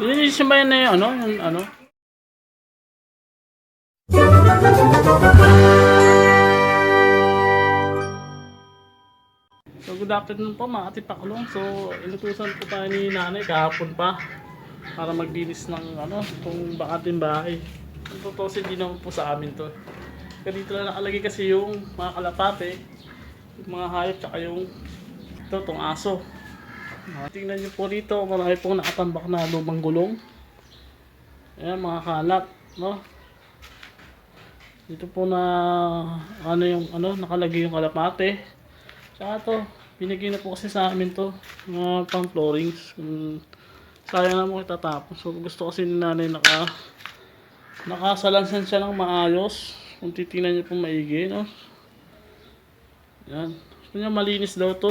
Linisin ba yan na yung ano? Yung ano? So good afternoon po mga katipaklong. So inutusan po tayo ni nanay kahapon pa para maglinis ng ano, itong bakating bahay. Ang totoo hindi naman po sa amin to. Kaya dito lang nakalagay kasi yung mga kalapate, yung mga hayop tsaka yung ito, itong aso. Ah, tingnan nyo po dito, marami pong nakatambak na lumang gulong. Ayan, mga kalat, no? Dito po na, ano yung, ano, nakalagay yung kalapate. Tsaka to, binigay na po kasi sa amin to, mga pang floorings. Um, sayang na mo itatapon. So, gusto kasi ni nanay naka, nakasalansan siya ng maayos. Kung titingnan niyo po maigi, no? Yan. Gusto niya malinis daw to.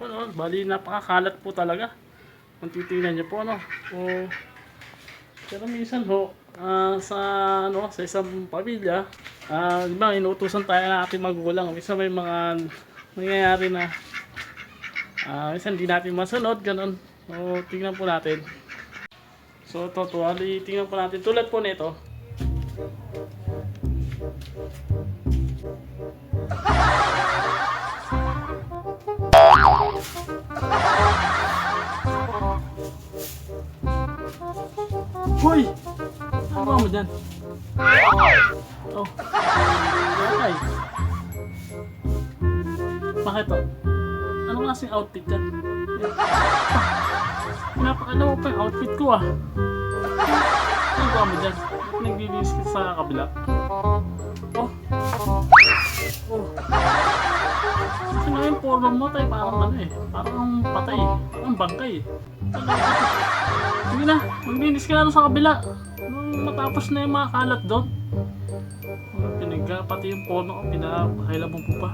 Ano, bali napakakalat po talaga. Kung titingnan niyo po ano. O, pero minsan ho, ah, sa ano, sa isang pamilya, ah, di ba, inuutusan tayo ng ating magulang. Minsan may mga nangyayari na ah, minsan di natin masunod, ganun. O, tingnan po natin. So, ito, tuwali, tingnan po natin. Tulad po nito. Hoy! Ano mo dyan? Oh. Okay. Bakit to? Ano klaseng outfit dyan? Napakalawa pa yung outfit ko ah. Ano ba mo dyan? Ba't naglilinis ka sa kabila? Oh. Oh. Kasi nga yung porno mo tayo parang ano eh. Parang patay. Parang bangkay eh. Sige na, maglinis ka na sa kabila. Nung matapos na yung mga kalat doon. Pinagka, pati yung porno ko, pinapakailaban ko pa.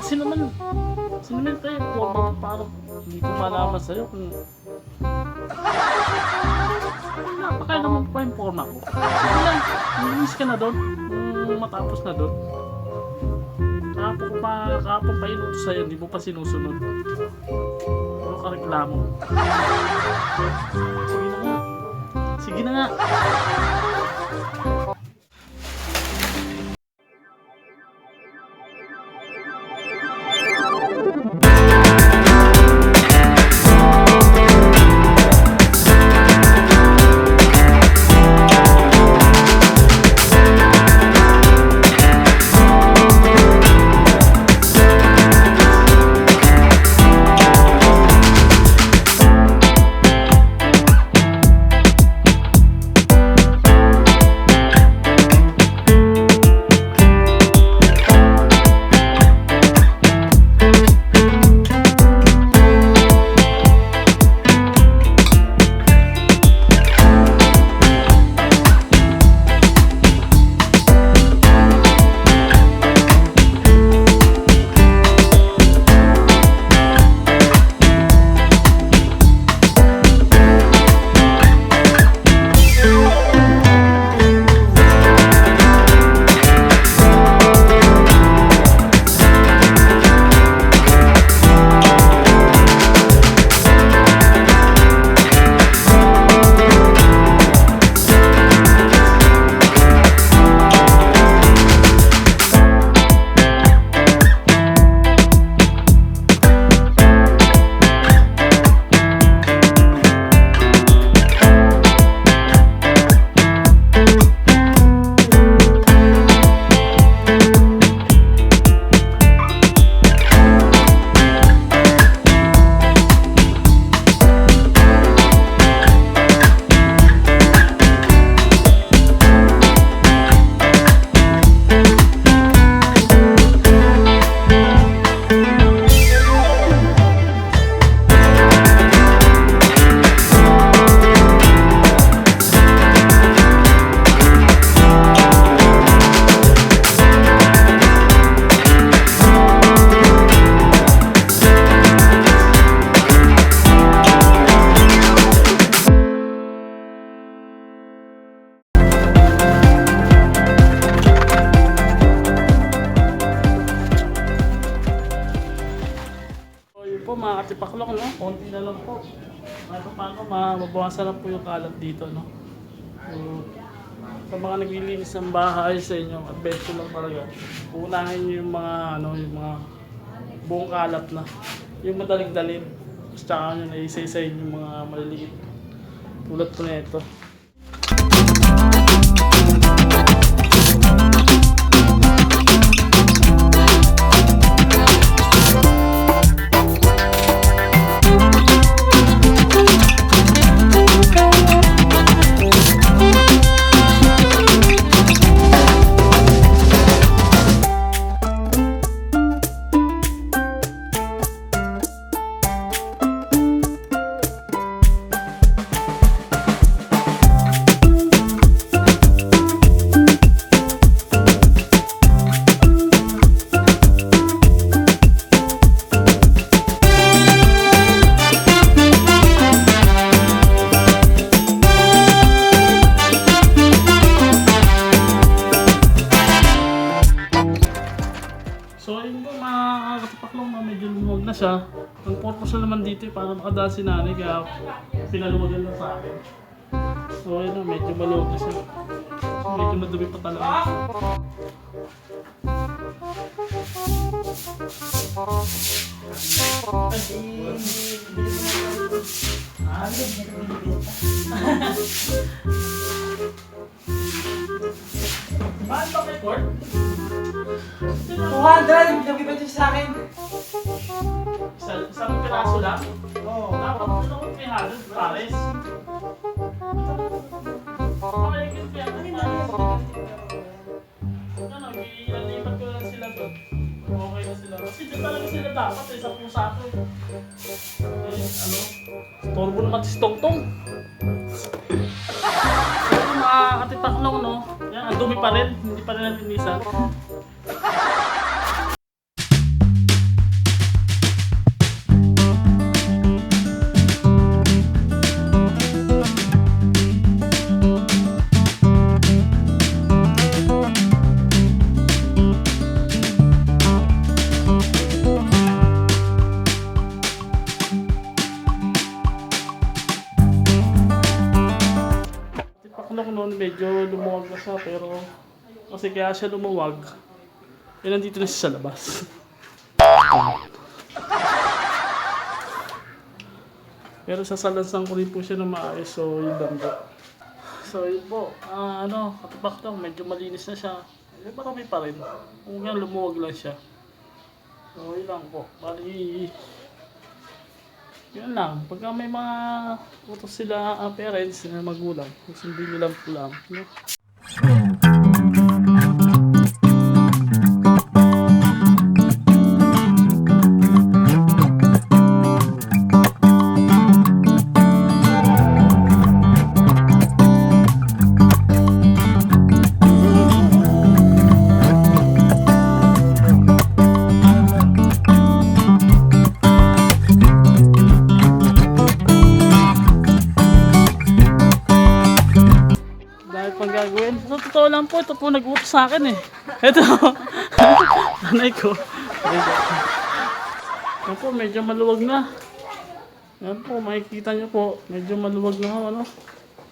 Kasi naman, kasi naman tayo, ko parang hindi ko malaman sa'yo kung... Napakailaban ko pa yung porno ko. Sige na, maglinis ka na doon. Nung matapos na doon. Ko pa, kahapon pa inutos sa'yo, hindi mo pa sinusunod. Puro ka reklamo. Sige na nga. Sige na nga. Katipaklong, no? Konti na lang po. Kahit pa paano, ma- mabawasan na po yung kalat dito, no? So, sa mga naglilinis ng bahay sa inyo, adventure lang talaga. Unahin nyo yung mga, ano, yung mga buong kalat na. Yung madaling dalin. Tapos tsaka nyo na yung mga maliliit. Tulad po na ito. Lumuwag na siya. Ang purpose na naman dito eh, para makadaan si nanay kaya pinaluwagan lang sa akin. So yun na, medyo maluwag na siya. Medyo madumi pa talaga. Paano ba Court? 200! Nag-ibig ito sa akin. Piraso lang? Oo. Dapat ito ko 300 pares. Good kaya ito pares. Ano, ilalipat ko lang sila doon. Okay na sila. Kasi dyan talaga sila dapat eh, sa pusa ko eh. Ano, storbo naman si Tongtong. Mga katipaklong, no? Yan, ang dumi pa rin. Hindi pa rin nalinisan. Tipaklong noon, medyo lumuwag na siya, pero kasi kaya siya lumuwag, eh nandito na siya sa labas. pero sasalansan ko rin po siya na maayos, so yun lang. So yun po, ah, ano, katipaklong, medyo malinis na siya. Eh, marami pa rin. Kung yan, lumuwag lang siya. So yun lang po. Bali, yun lang. Pagka may mga utos sila ang parents na magulang, sundin nyo lang po. No? Totoo lang po, ito po nag-utos sa akin eh. Ito. Nanay ko. Yan po, medyo maluwag na. Yan po, makikita nyo po. Medyo maluwag na ho, ano.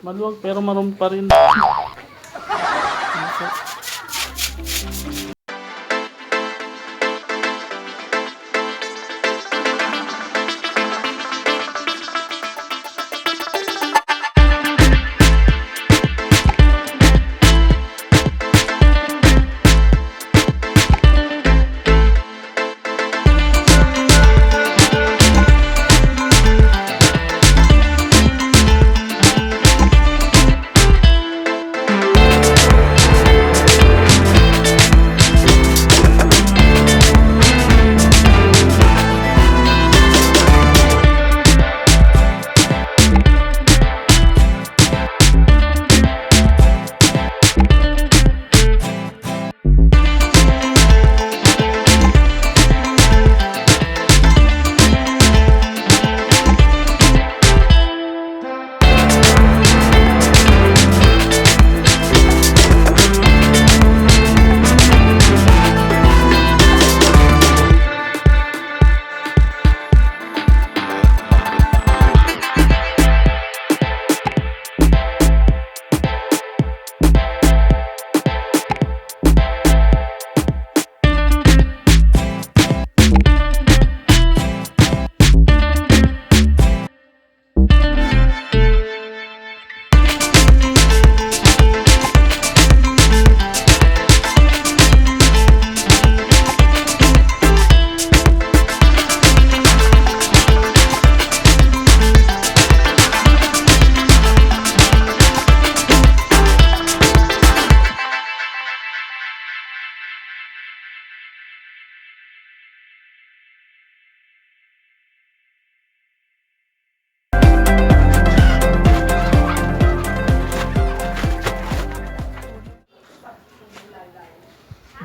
Maluwag pero marum pa rin.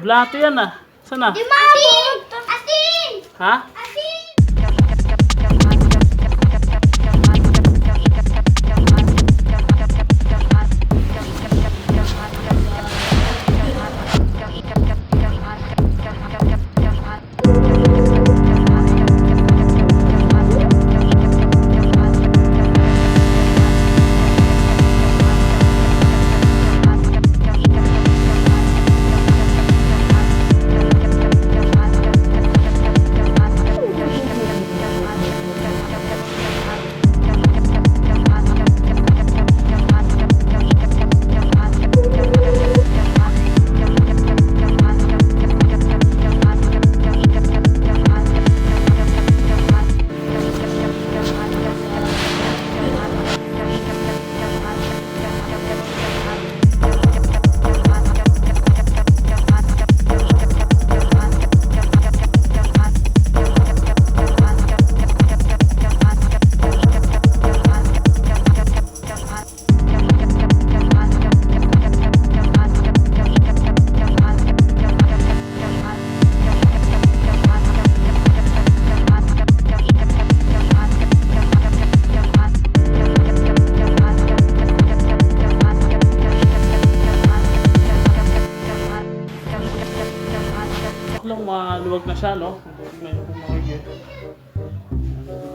Bulate yan ah. Saan na? Di Atin! Atin! Ha?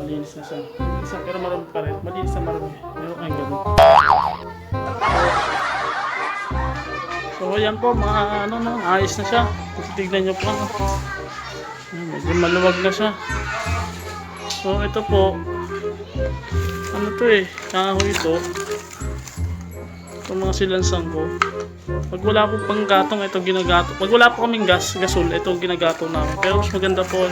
Malinis na siya. Isa pero marami pa rin. Malinis na marami. Meron kayong ganun. So yan po, mga ano no, ayos na siya. Kasi tignan nyo po. no? Ayan, Medyo maluwag na siya. So ito po, ano to eh, kahoy ito. Itong mga silansang ko. Pag wala po pang gatong, ito ginagato. Pag wala po kaming gas, gasol, ito ginagato namin. Pero mas maganda po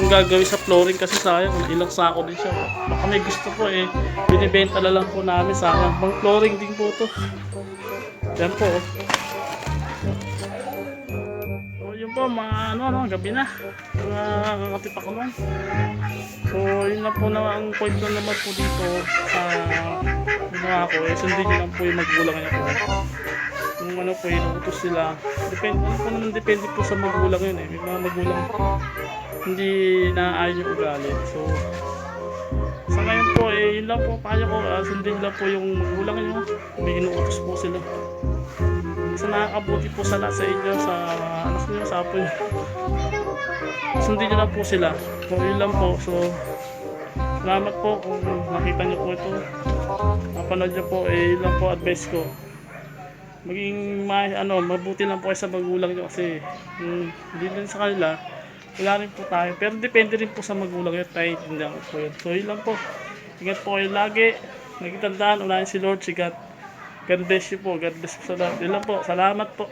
kung gagawin sa flooring kasi sayang, ilang sako din siya. Baka may gusto po eh, binibenta na lang po namin sayang. Pang flooring din po to. Yan po. oh. So yun po, mga ano, ano, gabi na. Mga katipak ko lang. So yun na po na ang point ko naman po dito sa ginawa ko. Eh, sundin nyo lang po yung magulang niya po ano po inuutos sila. Depende, ano po naman depende po sa magulang yun eh. May mga magulang hindi naaayon yung ugali. So, sa ngayon po eh, yun lang po payo ko. Uh, sundin lang po yung magulang nyo. May inuutos po sila. Sa nakakabuti po sa lahat sa inyo, sa sa inyo, sa apo nyo. Sundin nyo lang po sila. So, yun lang po. So, salamat po kung nakita nyo po ito. Napanood nyo po, eh, yun po advice ko maging ma ano, mabuti lang po kayo sa magulang nyo kasi mm, hindi din sa kanila wala rin po tayo. Pero depende rin po sa magulang nyo tayo hindi po yun. So yun lang po. Ingat po kayo lagi. Nagtandaan unahin si Lord si God God bless you po. God bless po sa lahat. Yun lang po. Salamat po